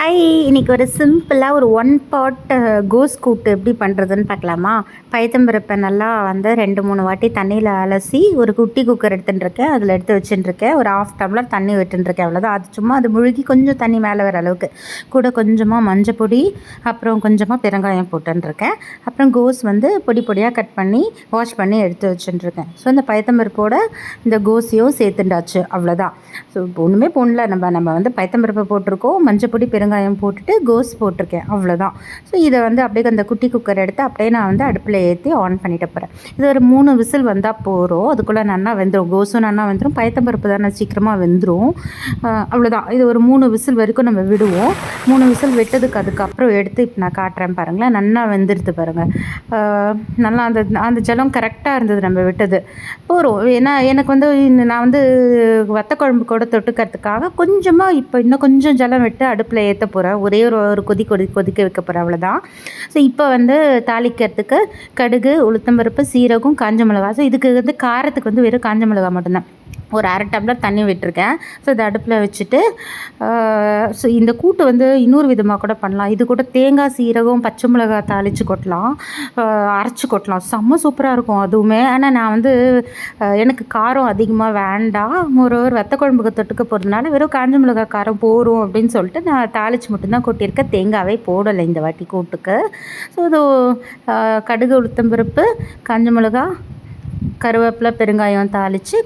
Hi இன்னைக்கு ஒரு சிம்பிளாக ஒரு ஒன் பாட் கோஸ் கூட்டு எப்படி பண்ணுறதுன்னு பார்க்கலாமா? பயத்தம்பருப்பை நல்லா வந்து ரெண்டு மூணு வாட்டி தண்ணியில் அலசி ஒரு குட்டி குக்கர் எடுத்துட்டுருக்கேன் அதில் எடுத்து வச்சுட்டுருக்கேன் ஒரு ஆஃப் டம்ளர் தண்ணி விட்டுருக்கேன் அவ்வளோதான் அது சும்மா அது முழுகி கொஞ்சம் தண்ணி மேலே வர அளவுக்கு. கூட கொஞ்சமாக மஞ்சள் பொடி அப்புறம் கொஞ்சமாக பெருங்காயம் போட்டுருக்கேன் அப்புறம் கோஸ் வந்து பொடி பொடியாக கட் பண்ணி வாஷ் பண்ணி எடுத்து வச்சுட்டுருக்கேன் ஸோ இந்த பயத்தம்பருப்போட இந்த கோஸையும் சேர்த்துண்டாச்சு. அவ்வளோதான் ஸோ இப்போ ஒன்றுமே போடல நம்ம நம்ம வந்து பயத்தம்பருப்பை போட்டிருக்கோம். மஞ்சள் பொடி பெருங்காயம் வெங்காயம் போட்டுட்டு கோஸ் போட்டிருக்கேன் அவ்வளோதான் ஸோ இதை வந்து அப்படியே அந்த குட்டி குக்கர் எடுத்து அப்படியே நான் வந்து அடுப்பில் ஏற்றி ஆன் பண்ணிட்டு போகிறேன் இது ஒரு மூணு விசில் வந்தால் போகிறோம் அதுக்குள்ளே நன்னா வெந்துடும் கோஸும் நன்னா வெந்துடும் பயத்தம்பருப்பு தானே சீக்கிரமாக வெந்துடும் அவ்வளோதான் இது ஒரு மூணு விசில் வரைக்கும் நம்ம விடுவோம். மூணு விசில் விட்டதுக்கு அதுக்கப்புறம் எடுத்து இப்போ நான் காட்டுறேன் பாருங்களேன். நல்லா வெந்துடுது பாருங்கள் நல்லா அந்த அந்த ஜலம் கரெக்டாக இருந்தது நம்ம விட்டது. போகிறோம் ஏன்னா எனக்கு வந்து நான் வந்து வத்த குழம்பு கூட தொட்டுக்கிறதுக்காக கொஞ்சமாக இப்போ இன்னும் கொஞ்சம் ஜலம் விட்டு அடுப்பில் ஏற்றி போகிறேன் ஒரே ஒரு ஒரு கொதி கொதி கொதிக்க வைக்க போகிறேன் அவ்வளோதான் ஸோ இப்போ வந்து தாளிக்கிறதுக்கு கடுகு உளுத்தம்பருப்பு சீரகம் காஞ்ச மிளகா ஸோ இதுக்கு வந்து காரத்துக்கு வந்து வெறும் காஞ்ச மிளகா மட்டும்தான். ஒரு அரை டம்ளர் தண்ணி விட்டுருக்கேன். ஸோ இதை அடுப்பில் வச்சுட்டு ஸோ இந்த கூட்டு வந்து இன்னொரு விதமாக கூட பண்ணலாம். இது கூட தேங்காய் சீரகம் பச்சை மிளகாய் தாளித்து கொட்டலாம். அரைச்சி கொட்டலாம். செம்ம சூப்பராக இருக்கும் அதுவுமே. ஆனால் நான் வந்து எனக்கு காரம் அதிகமாக வேண்டாம். ஒரு ஒரு வெத்த குழம்புக்கு தொட்டுக்க போகிறதுனால வெறும் காஞ்ச மிளகாய் காரம் போரும் அப்படின்னு சொல்லிட்டு நான் தாளித்து மட்டும்தான் கொட்டியிருக்கேன். தேங்காவே போடலை இந்த வாட்டி கூட்டுக்கு. ஸோ இது கடுகு உளுத்தம்பருப்பு காஞ்ச மிளகாய் கருவேப்பிலை பெருங்காயம் தாளித்து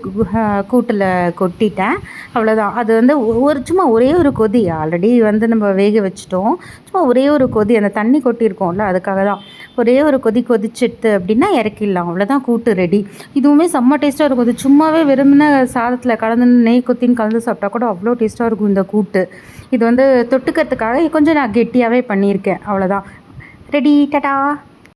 கூட்டில் கொட்டிட்டேன். அவ்வளோதான் அது வந்து ஒரு சும்மா ஒரே ஒரு கொதி. ஆல்ரெடி வந்து நம்ம வேக வச்சுட்டோம். சும்மா ஒரே ஒரு கொதி. அந்த தண்ணி கொட்டியிருக்கோம்ல அதுக்காக தான் ஒரே ஒரு கொதி கொதிச்சிடுது அப்படின்னா இறக்கிடலாம். அவ்வளோதான் கூட்டு ரெடி இதுவுமே செம்ம டேஸ்ட்டாக இருக்கும். இது சும்மாவே விரும்பின சாதத்தில் கலந்து நெய் கொத்தின்னு கலந்து சாப்பிட்டா கூட அவ்வளோ டேஸ்ட்டாக இருக்கும் இந்த கூட்டு. இது வந்து தொட்டுக்கிறதுக்காக கொஞ்சம் நான் கெட்டியாகவே பண்ணியிருக்கேன். அவ்வளோதான் ரெடி டடா